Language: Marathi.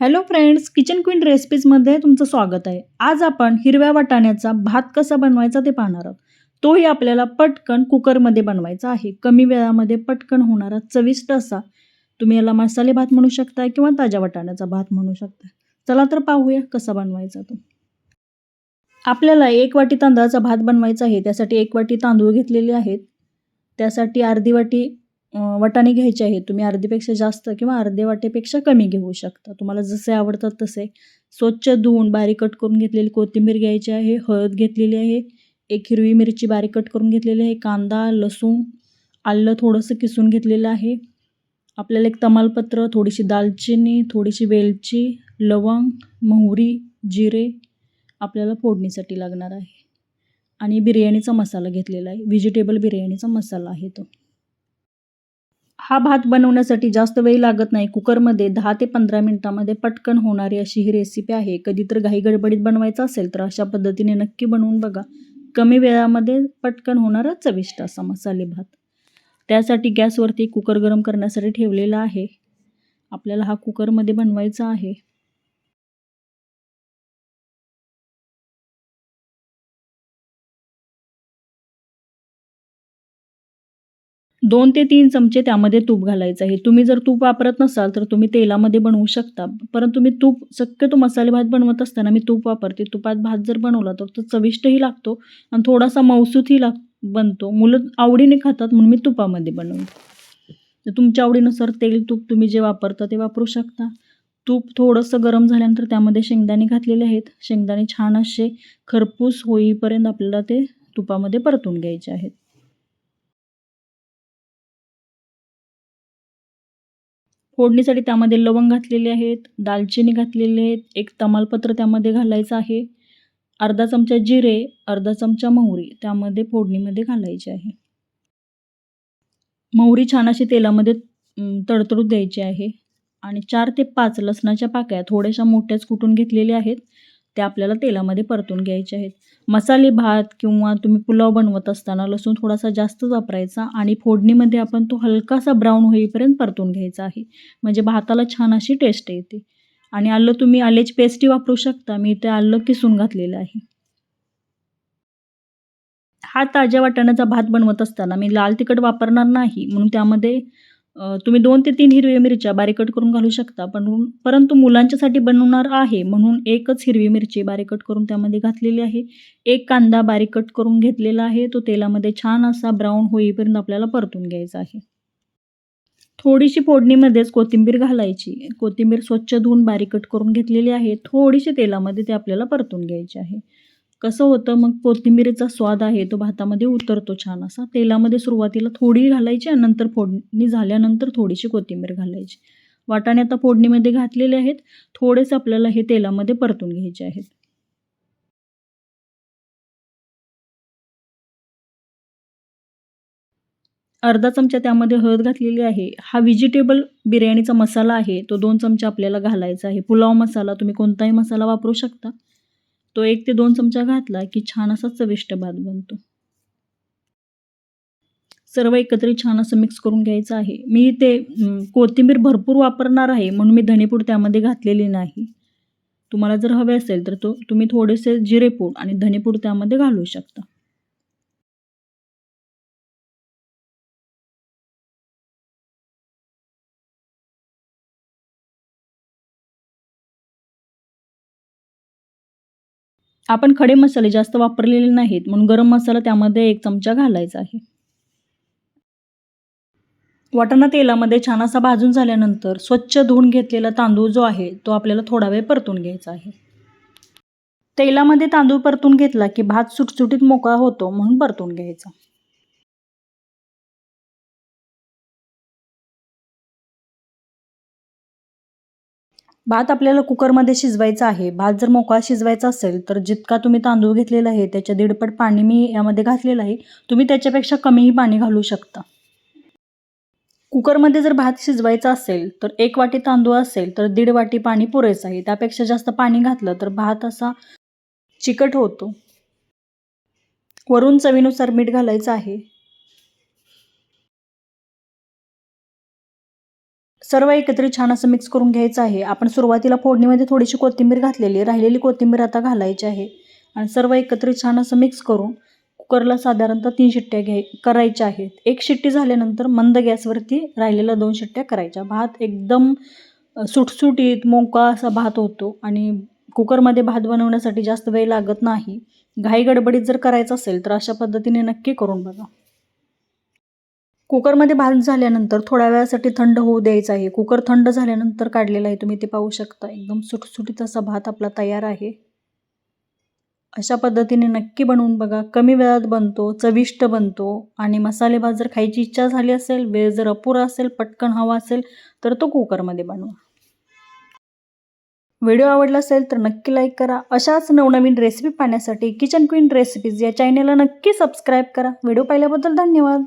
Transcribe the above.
हॅलो फ्रेंड्स किचन क्वीन रेसिपीजमध्ये तुमचं स्वागत आहे. आज आपण हिरव्या वाटाण्याचा भात कसा बनवायचा ते पाहणार आहोत. तोही आपल्याला पटकन कुकरमध्ये बनवायचा आहे. कमी वेळामध्ये पटकन होणारा चविष्ट असा तुम्ही याला मसाले भात म्हणू शकता किंवा ताज्या वाटाण्याचा भात म्हणू शकता चला तर पाहूया कसा बनवायचा तो. आपल्याला एक वाटी तांदळाचा भात बनवायचा आहे. त्यासाठी एक वाटी तांदूळ घेतलेले आहेत. त्यासाठी अर्धी वाटी वाटाणे घ्यायचे आहेत. तुम्ही अर्धीपेक्षा जास्त किंवा अर्धे वाटेपेक्षा कमी घेऊ शकता. तुम्हाला जसे आवडतात तसे. स्वच्छ धुवून बारीक कट करून घेतलेली कोथिंबीर घ्यायची आहे हळद घेतलेली आहे एक हिरवी मिरची बारीक कट करून घेतलेली आहे कांदा लसूण आलं थोडंसं किसून घेतलेलं आहे. आपल्याला एक तमालपत्र थोडीशी दालचिनी थोडीशी वेलची लवंग मोहरी जिरे आपल्याला फोडणीसाठी लागणार आहे. आणि बिर्याणीचा मसाला घेतलेला आहे. व्हेजिटेबल बिर्याणीचा मसाला आहे तो. हा भात बनवण्यासाठी जास्त वेळ लागत नाही. कुकरमध्ये दहा ते पंधरा मिनटामध्ये पटकन होणारी अशी ही रेसिपी आहे. कधी तर घाई गडबडीत बनवायचं असेल तर अशा पद्धतीने नक्की बनवून बघा. कमी वेळामध्ये पटकन होणारा चविष्ट असा मसाले भात. त्यासाठी गॅसवरती कुकर गरम करण्यासाठी ठेवलेला आहे. आपल्याला हा कुकरमध्ये बनवायचा आहे. दोन ते तीन चमचे त्यामध्ये तूप घालायचं आहे. तुम्ही जर तूप वापरत नसाल तर तुम्ही तेलामध्ये बनवू शकता. परंतु मी तूप शक्यतो मसाले भात बनवत असताना मी तूप वापरते. तुपात भात जर बनवला तर तो चविष्टही लागतो आणि थोडासा मौसूतही लाग बनतो. मुलं आवडीने खातात म्हणून मी तुपामध्ये बनवते. तर तुमच्या आवडीनुसार तेल तूप तुम्ही जे वापरता ते वापरू शकता. तूप थोडंसं गरम झाल्यानंतर त्यामध्ये शेंगदाणे घातलेले आहेत. शेंगदाणे छान असे खरपूस होईपर्यंत आपल्याला ते तुपामध्ये परतून घ्यायचे आहेत. फोडणीसाठी त्यामध्ये लवंग घातलेले आहेत दालचिनी घातलेले आहेत एक तमालपत्र त्यामध्ये घालायचं आहे अर्धा चमचा जिरे अर्धा चमचा मोहरी त्यामध्ये फोडणीमध्ये घालायची आहे. मोहरी छान अशी तेलामध्ये तडतडू द्यायची आहे आणि चार ते पाच लसणाच्या पाकळ्या थोड्याशा मोठ्याच कुटून घेतलेल्या आहेत. ते आपल्याला तेलामध्ये परतून घ्यायचे आहेत. मसाले भात किंवा तुम्ही पुलाव बनवत असताना लसूण थोडासा जास्त वापरायचा आणि फोडणीमध्ये आपण तो हलकासा ब्राऊन होईपर्यंत परतून घ्यायचा आहे. म्हणजे भाताला छान अशी टेस्ट येते. आणि आलं तुम्ही आल्याची पेस्टही वापरू शकता. मी ते आलं किसून घातलेलं आहे. हा ताज्या वाटाण्याचा भात बनवत असताना मी लाल तिखट वापरणार नाही. म्हणून त्यामध्ये तुम्ही दोन ते तीन हिरव्या मिरच्या बारीक कट करून घालू शकता पण परंतु मुलांच्यासाठी बनवणार आहे म्हणून एकच हिरवी मिरची बारीक कट करून त्यामध्ये घातलेली आहे. एक कांदा बारीक कट करून घेतलेला आहे तो तेलामध्ये छान असा ब्राऊन होईपर्यंत आपल्याला परतून घ्यायचा आहे. थोडीशी फोडणीमध्येच कोथिंबीर घालायची. कोथिंबीर स्वच्छ धुवून बारीक कट करून घेतलेली आहे. थोडीशी तेलामध्ये ते आपल्याला परतून घ्यायची आहे. कसं होतं मग कोथिंबीरीचा स्वाद आहे तो भातामध्ये उतरतो छान असा. तेलामध्ये सुरुवातीला थोडी घालायची आणि नंतर फोडणी झाल्यानंतर थोडीशी कोथिंबीर घालायची. वाटाणे आता फोडणीमध्ये घातलेले आहेत. थोडेसे आपल्याला हे तेलामध्ये परतून घ्यायचे आहेत. अर्धा चमचा त्यामध्ये हळद घातलेली आहे. हा व्हेजिटेबल बिर्याणीचा मसाला आहे. तो दोन चमचे आपल्याला घालायचा आहे. पुलाव मसाला तुम्ही कोणताही मसाला वापरू शकता. तो एक ते दोन चमचा घातला की छान असा चविष्ट भात बनतो. सर्व एकत्रित छान असं मिक्स करून घ्यायचं आहे. मी ते कोथिंबीर भरपूर वापरणार आहे म्हणून मी धणेपूड त्यामध्ये घातलेली नाही. तुम्हाला जर हवे असेल तर तो तुम्ही थोडेसे जिरेपूड आणि धनेपूड त्यामध्ये घालू शकता. आपण खडे मसाले जास्त वापरलेले नाहीत म्हणून गरम मसाला त्यामध्ये एक चमचा घालायचा आहे. वाटाणा तेलामध्ये छान असा भाजून झाल्यानंतर स्वच्छ धुवून घेतलेला तांदूळ जो आहे तो आपल्याला थोडा वेळ परतून घ्यायचा आहे. तेलामध्ये तांदूळ परतून घेतला की भात सुटसुटीत मोकळा होतो म्हणून परतून घ्यायचा. भात आपल्याला कुकरमध्ये शिजवायचा आहे. भात जर मोकळा शिजवायचा असेल तर जितका तुम्ही तांदूळ घेतलेला आहे त्याच्या दीडपट पाणी मी यामध्ये घातलेलं आहे. तुम्ही त्याच्यापेक्षा कमीही पाणी घालू शकता. कुकरमध्ये जर भात शिजवायचा असेल तर एक वाटी तांदूळ असेल तर दीड वाटी पाणी पुरेसं आहे. त्यापेक्षा जास्त पाणी घातलं तर भात असा चिकट होतो. वरून चवीनुसार मीठ घालायचं आहे. सर्व एकत्रित छान असं मिक्स करून घ्यायचं आहे. आपण सुरुवातीला फोडणीमध्ये थोडीशी कोथिंबीर घातलेली राहिलेली कोथिंबीर आता घालायची आहे. आणि सर्व एकत्रित छान असं मिक्स करून कुकरला साधारणतः तीन शिट्ट्या घ्याय करायच्या आहेत. एक शिट्टी झाल्यानंतर मंद गॅसवरती राहिलेल्या दोन शिट्ट्या करायच्या. भात एकदम सुटसुटीत मोका असा भात होतो आणि कुकरमध्ये भात बनवण्यासाठी जास्त वेळ लागत नाही. घाई गडबडीत जर करायचं असेल तर अशा पद्धतीने नक्की करून बघा. कुकरमध्ये भात झाल्यानंतर थोड्या वेळासाठी थंड होऊ द्यायचं आहे. कुकर थंड झाल्यानंतर काढलेला आहे. तुम्ही ते पाहू शकता. एकदम सुटसुटीत असा भात आपला तयार आहे. अशा पद्धतीने नक्की बनवून बघा. कमी वेळात बनतो चविष्ट बनतो आणि मसाले भात जर खायची इच्छा झाली असेल वेळ जर अपुरा असेल पटकन हवा असेल तर तो कुकरमध्ये बनवा. व्हिडिओ आवडला असेल तर नक्की लाईक करा. अशाच नवनवीन रेसिपी पाहण्यासाठी किचन क्वीन रेसिपीज या चॅनेलला नक्की सबस्क्राईब करा. व्हिडिओ पाहिल्याबद्दल धन्यवाद.